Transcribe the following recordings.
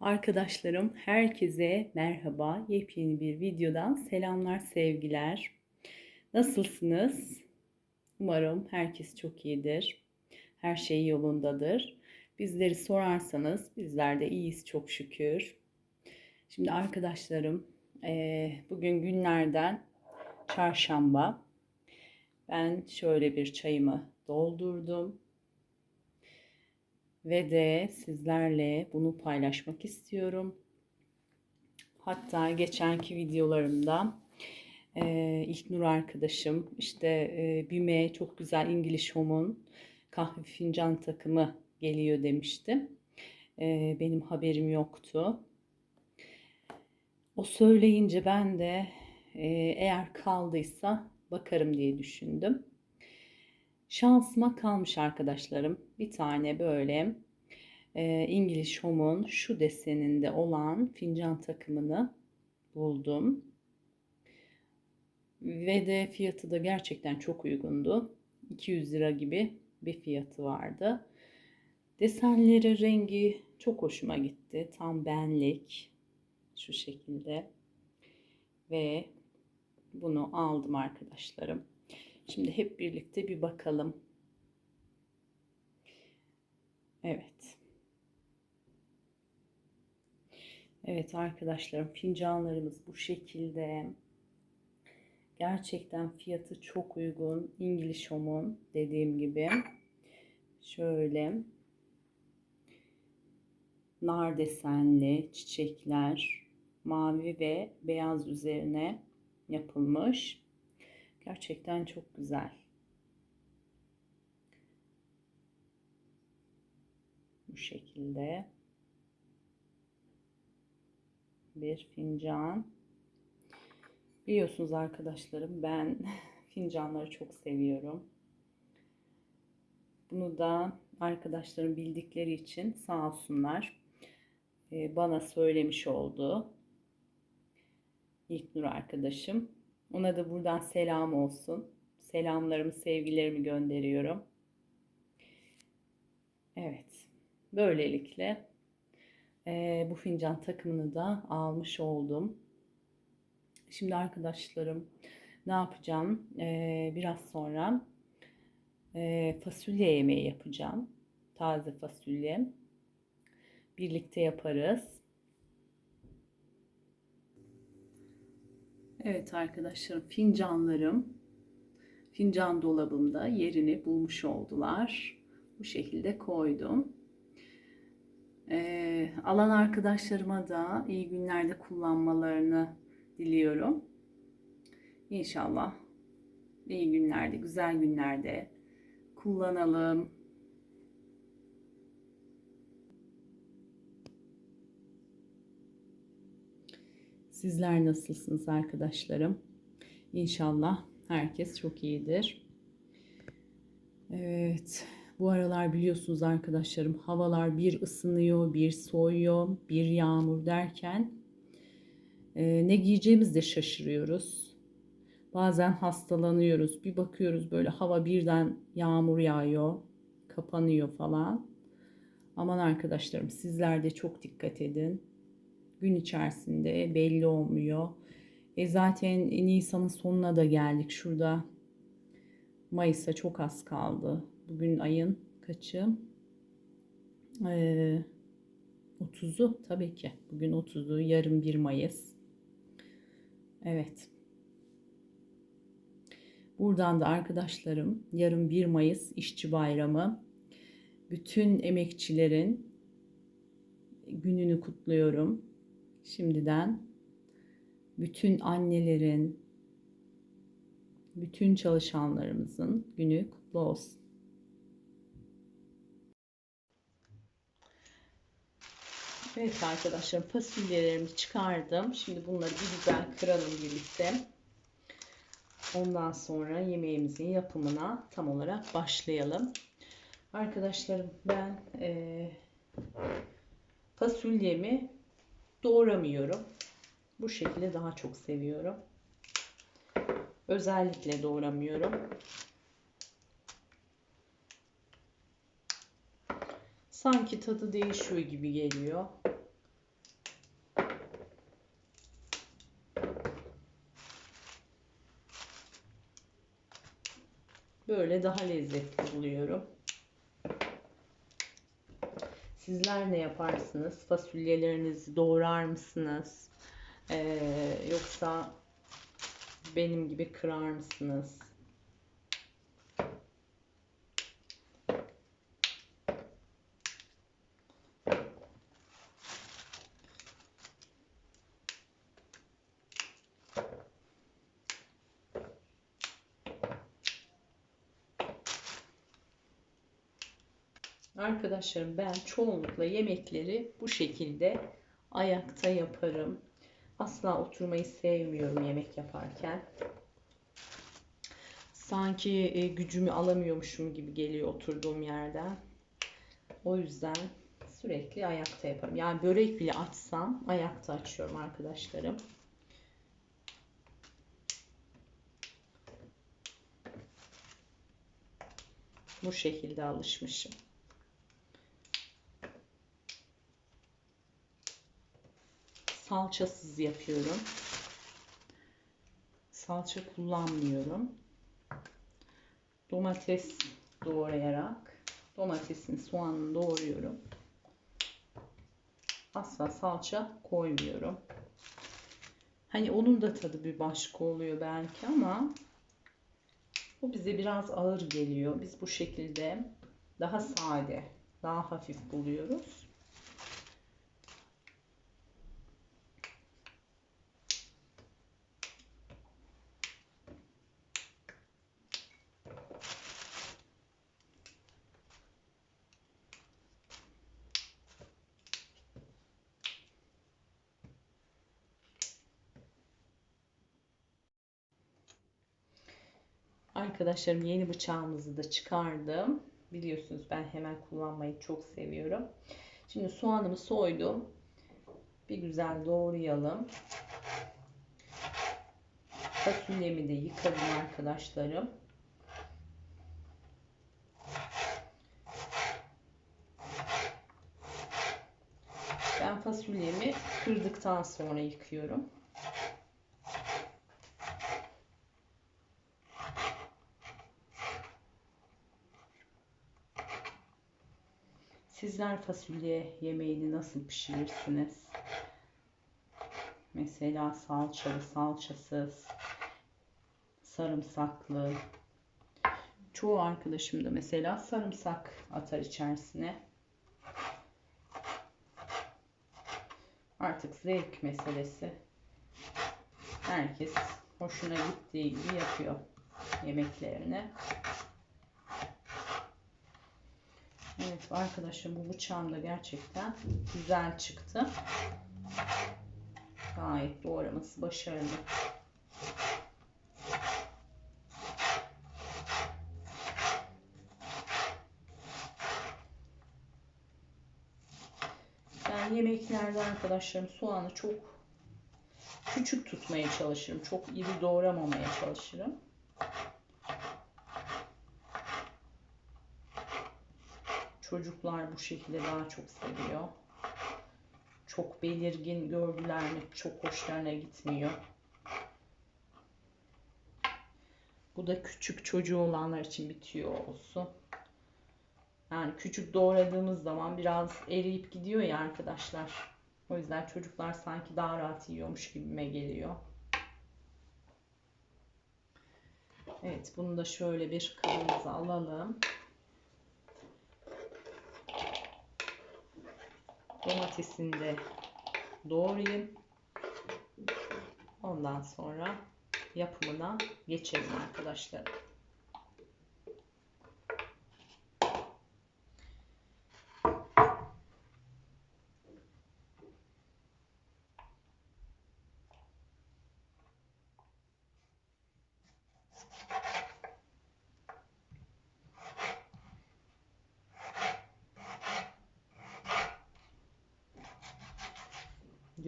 Arkadaşlarım herkese merhaba. Yepyeni bir videodan selamlar, sevgiler. Nasılsınız? Umarım herkes çok iyidir. Her şey yolundadır. Bizleri sorarsanız bizler de iyiyiz çok şükür. Şimdi arkadaşlarım eee, bugün günlerden çarşamba. Ben şöyle bir çayımı doldurdum ve de sizlerle bunu paylaşmak istiyorum. Hatta geçenki videolarımda e, İlknur arkadaşım işte e, BİM'e çok güzel İngiliz Home'un kahve fincan takımı geliyor demişti. E, benim haberim yoktu. O söyleyince ben de e, eğer kaldıysa bakarım diye düşündüm. Şansıma kalmış arkadaşlarım. Bir tane böyle e, English Home'un şu deseninde olan fincan takımını buldum. Ve de fiyatı da gerçekten çok uygundu. 200 lira gibi bir fiyatı vardı. Desenleri, rengi çok hoşuma gitti. Tam benlik. Şu şekilde. Ve bunu aldım arkadaşlarım. Şimdi hep birlikte bir bakalım. Evet. Evet arkadaşlarım fincanlarımız bu şekilde. Gerçekten fiyatı çok uygun. English Home'un dediğim gibi. Şöyle nar desenli çiçekler mavi ve beyaz üzerine yapılmış. Gerçekten çok güzel. Bu şekilde bir fincan. Biliyorsunuz arkadaşlarım ben fincanları çok seviyorum. Bunu da arkadaşlarım bildikleri için sağ olsunlar e, bana söylemiş oldu. İlknur arkadaşım. Ona da buradan selam olsun. Selamlarımı, sevgilerimi gönderiyorum. Evet. Böylelikle e, bu fincan takımını da almış oldum. Şimdi arkadaşlarım ne yapacağım? E, biraz sonra e, fasulye yemeği yapacağım. Taze fasulye. Birlikte yaparız. Evet arkadaşlarım fincanlarım fincan dolabımda yerini bulmuş oldular. Bu şekilde koydum. Ee, alan arkadaşlarıma da iyi günlerde kullanmalarını diliyorum. İnşallah iyi günlerde, güzel günlerde kullanalım. Sizler nasılsınız arkadaşlarım? İnşallah herkes çok iyidir. Evet, bu aralar biliyorsunuz arkadaşlarım havalar bir ısınıyor, bir soğuyor, bir yağmur derken e, ne giyeceğimiz de şaşırıyoruz. Bazen hastalanıyoruz. Bir bakıyoruz böyle hava birden yağmur yağıyor, kapanıyor falan. Aman arkadaşlarım sizler de çok dikkat edin gün içerisinde belli olmuyor. E zaten Nisan'ın sonuna da geldik. Şurada Mayıs'a çok az kaldı. Bugün ayın kaçı? Ee, 30'u tabii ki. Bugün 30'u, yarın 1 Mayıs. Evet. Buradan da arkadaşlarım yarın 1 Mayıs işçi bayramı. Bütün emekçilerin gününü kutluyorum. Şimdiden bütün annelerin, bütün çalışanlarımızın günü kutlu olsun. Evet arkadaşlar fasulyelerimi çıkardım. Şimdi bunları bir güzel kıralım birlikte. Ondan sonra yemeğimizin yapımına tam olarak başlayalım. Arkadaşlarım ben e, fasulyemi doğramıyorum. Bu şekilde daha çok seviyorum. Özellikle doğramıyorum. Sanki tadı değişiyor gibi geliyor. Böyle daha lezzetli buluyorum. Sizler ne yaparsınız? Fasulyelerinizi doğrar mısınız? Ee, yoksa benim gibi kırar mısınız? Arkadaşlarım ben çoğunlukla yemekleri bu şekilde ayakta yaparım. Asla oturmayı sevmiyorum yemek yaparken. Sanki e, gücümü alamıyormuşum gibi geliyor oturduğum yerden. O yüzden sürekli ayakta yaparım. Yani börek bile açsam ayakta açıyorum arkadaşlarım. Bu şekilde alışmışım. Salçasız yapıyorum. Salça kullanmıyorum. Domates doğrayarak domatesin soğanını doğruyorum. Asla salça koymuyorum. Hani onun da tadı bir başka oluyor belki ama bu bize biraz ağır geliyor. Biz bu şekilde daha sade, daha hafif buluyoruz. Arkadaşlarım yeni bıçağımızı da çıkardım. Biliyorsunuz ben hemen kullanmayı çok seviyorum. Şimdi soğanımı soydum. Bir güzel doğrayalım. Fasulyemi de yıkadım arkadaşlarım. Ben fasulyemi kırdıktan sonra yıkıyorum. Sizler fasulye yemeğini nasıl pişirirsiniz? Mesela salçalı, salçasız, sarımsaklı. Çoğu arkadaşım da mesela sarımsak atar içerisine. Artık zevk meselesi. Herkes hoşuna gittiği gibi yapıyor yemeklerini. Evet arkadaşlar bu bıçağım da gerçekten güzel çıktı. Gayet doğraması başarılı. Ben yemeklerde arkadaşlarım soğanı çok küçük tutmaya çalışırım. Çok iri doğramamaya çalışırım. Çocuklar bu şekilde daha çok seviyor. Çok belirgin gördüler mi çok hoşlarına gitmiyor. Bu da küçük çocuğu olanlar için bitiyor olsun. Yani küçük doğradığımız zaman biraz eriyip gidiyor ya arkadaşlar. O yüzden çocuklar sanki daha rahat yiyormuş gibime geliyor. Evet bunu da şöyle bir kabımıza alalım. Domatesini de doğrayayım. Ondan sonra yapımına geçelim arkadaşlar.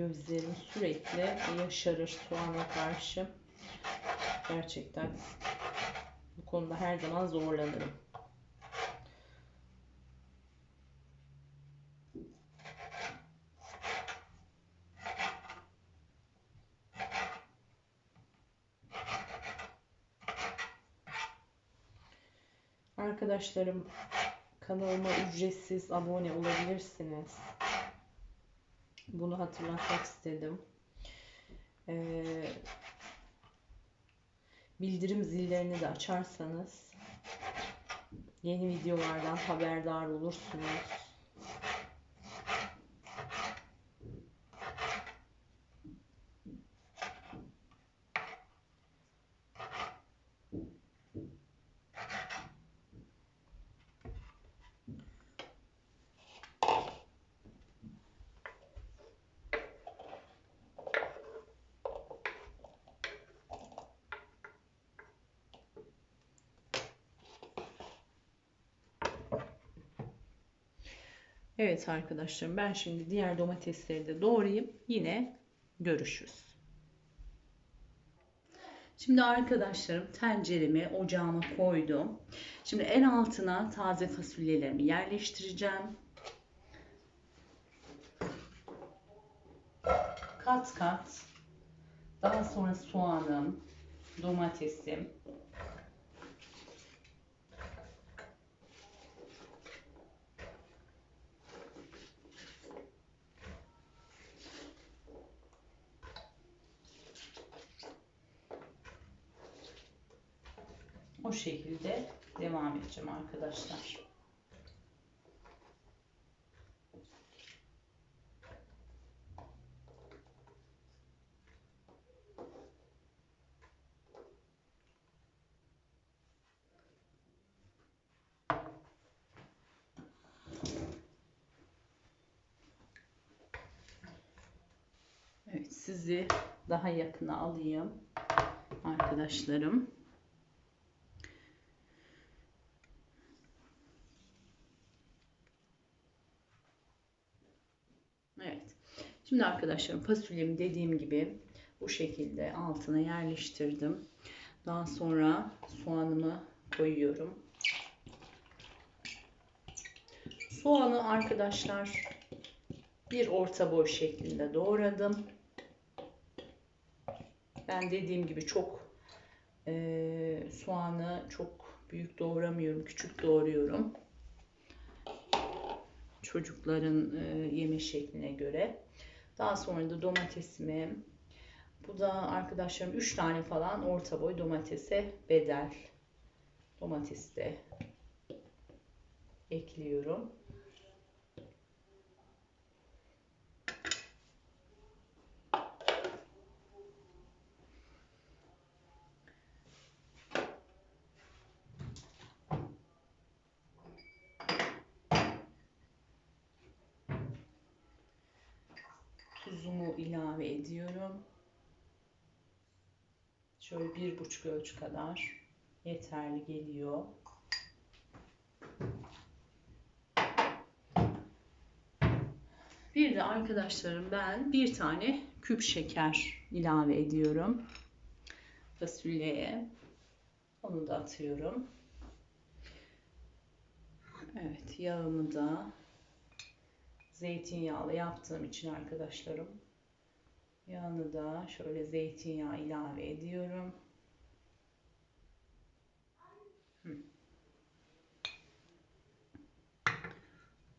Gözlerim sürekli yaşarır soğana karşı. Gerçekten bu konuda her zaman zorlanırım. arkadaşlarım kanalıma ücretsiz abone olabilirsiniz. Bunu hatırlatmak istedim. Ee, bildirim zillerini de açarsanız yeni videolardan haberdar olursunuz. Evet arkadaşlarım ben şimdi diğer domatesleri de doğrayayım. Yine görüşürüz. Şimdi arkadaşlarım tenceremi ocağıma koydum. Şimdi en altına taze fasulyelerimi yerleştireceğim. Kat kat. Daha sonra soğanım, domatesim, O şekilde devam edeceğim arkadaşlar. Evet sizi daha yakına alayım arkadaşlarım. Evet. Şimdi arkadaşlarım fasulyemi dediğim gibi bu şekilde altına yerleştirdim. Daha sonra soğanımı koyuyorum. Soğanı arkadaşlar bir orta boy şeklinde doğradım. Ben dediğim gibi çok e, soğanı çok büyük doğramıyorum. Küçük doğruyorum çocukların e, yeme şekline göre. Daha sonra da domatesimi bu da arkadaşlarım 3 tane falan orta boy domatese bedel. Domates de ekliyorum. tuzumu ilave ediyorum. Şöyle bir buçuk ölçü kadar yeterli geliyor. Bir de arkadaşlarım ben bir tane küp şeker ilave ediyorum fasulyeye. Onu da atıyorum. Evet yağımı da zeytinyağlı yaptığım için arkadaşlarım yağını da şöyle zeytinyağı ilave ediyorum.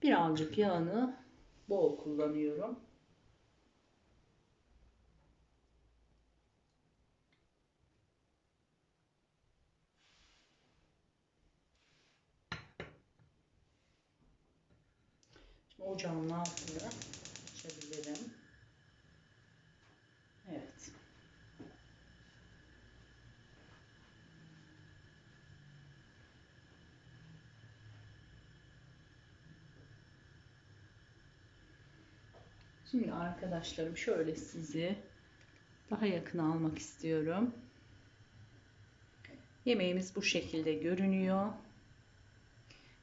Birazcık yağını bol kullanıyorum. ocağın altını açabilirim. Evet. Şimdi arkadaşlarım şöyle sizi daha yakın almak istiyorum. Yemeğimiz bu şekilde görünüyor.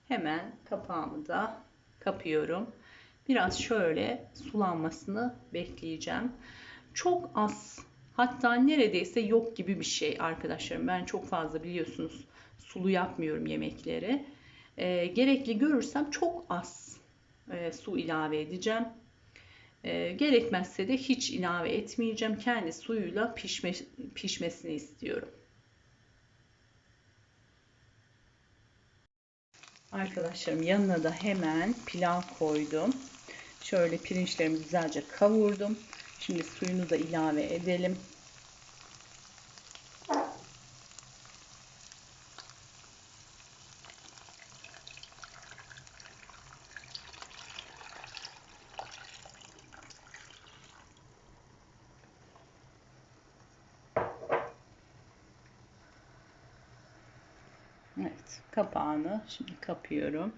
Hemen kapağımı da kapıyorum. Biraz şöyle sulanmasını bekleyeceğim. Çok az hatta neredeyse yok gibi bir şey arkadaşlarım. Ben çok fazla biliyorsunuz sulu yapmıyorum yemekleri. E, gerekli görürsem çok az e, su ilave edeceğim. E, gerekmezse de hiç ilave etmeyeceğim. Kendi suyuyla pişme, pişmesini istiyorum. Arkadaşlarım yanına da hemen pilav koydum. Şöyle pirinçlerimi güzelce kavurdum. Şimdi suyunu da ilave edelim. Evet, kapağını şimdi kapıyorum.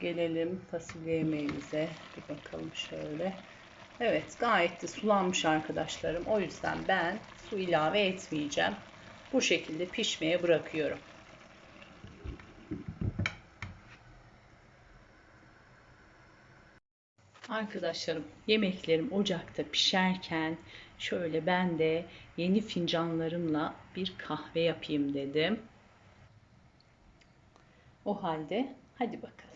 Gelelim fasulye yemeğimize. Bir bakalım şöyle. Evet, gayet de sulanmış arkadaşlarım. O yüzden ben su ilave etmeyeceğim. Bu şekilde pişmeye bırakıyorum. Arkadaşlarım yemeklerim ocakta pişerken şöyle ben de yeni fincanlarımla bir kahve yapayım dedim. O halde hadi bakalım.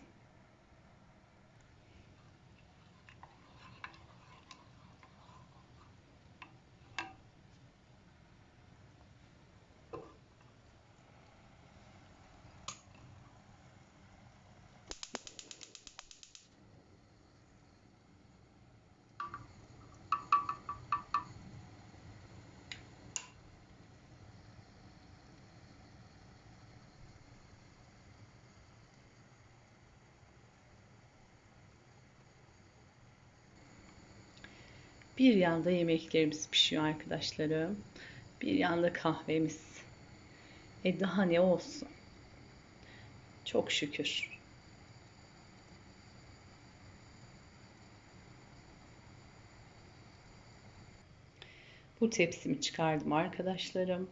Bir yanda yemeklerimiz pişiyor arkadaşlarım. Bir yanda kahvemiz. E daha ne olsun? Çok şükür. Bu tepsimi çıkardım arkadaşlarım.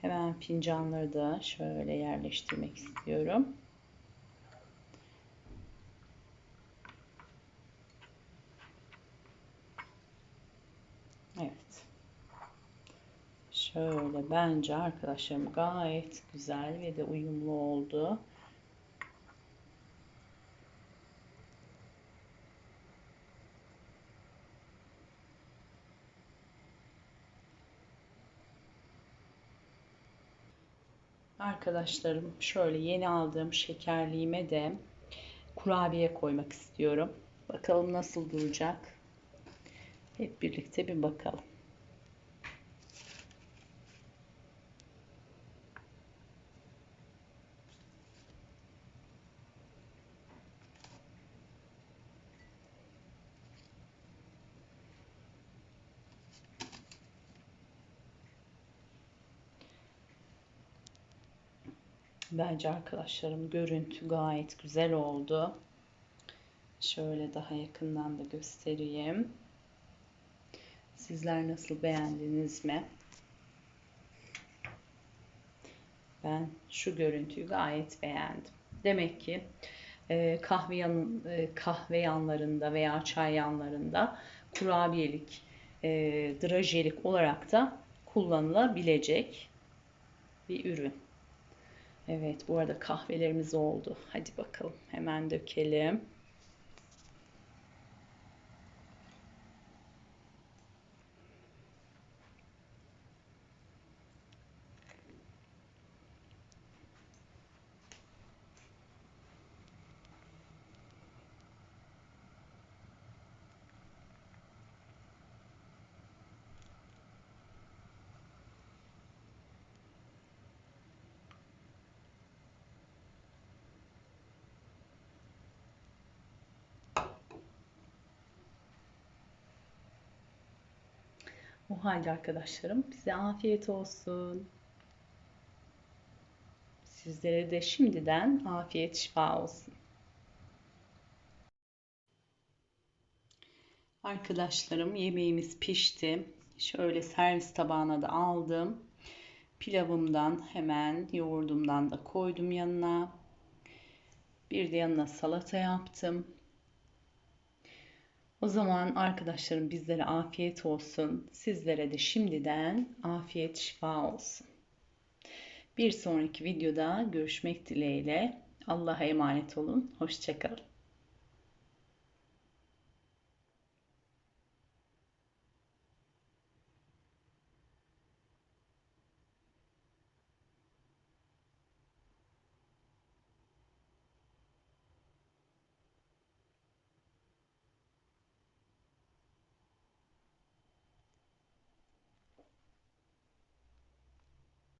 Hemen fincanları da şöyle yerleştirmek istiyorum. Evet. Şöyle bence arkadaşlarım gayet güzel ve de uyumlu oldu. Arkadaşlarım şöyle yeni aldığım şekerliğime de kurabiye koymak istiyorum. Bakalım nasıl duracak. Hep birlikte bir bakalım. Bence arkadaşlarım görüntü gayet güzel oldu. Şöyle daha yakından da göstereyim. Sizler nasıl beğendiniz mi? Ben şu görüntüyü gayet beğendim. Demek ki e, kahve, yan, e, kahve yanlarında veya çay yanlarında kurabiyelik, e, drajelik olarak da kullanılabilecek bir ürün. Evet bu arada kahvelerimiz oldu. Hadi bakalım hemen dökelim. O halde arkadaşlarım bize afiyet olsun. Sizlere de şimdiden afiyet şifa olsun. Arkadaşlarım yemeğimiz pişti. Şöyle servis tabağına da aldım. Pilavımdan hemen yoğurdumdan da koydum yanına. Bir de yanına salata yaptım. O zaman arkadaşlarım bizlere afiyet olsun. Sizlere de şimdiden afiyet şifa olsun. Bir sonraki videoda görüşmek dileğiyle. Allah'a emanet olun. Hoşçakalın.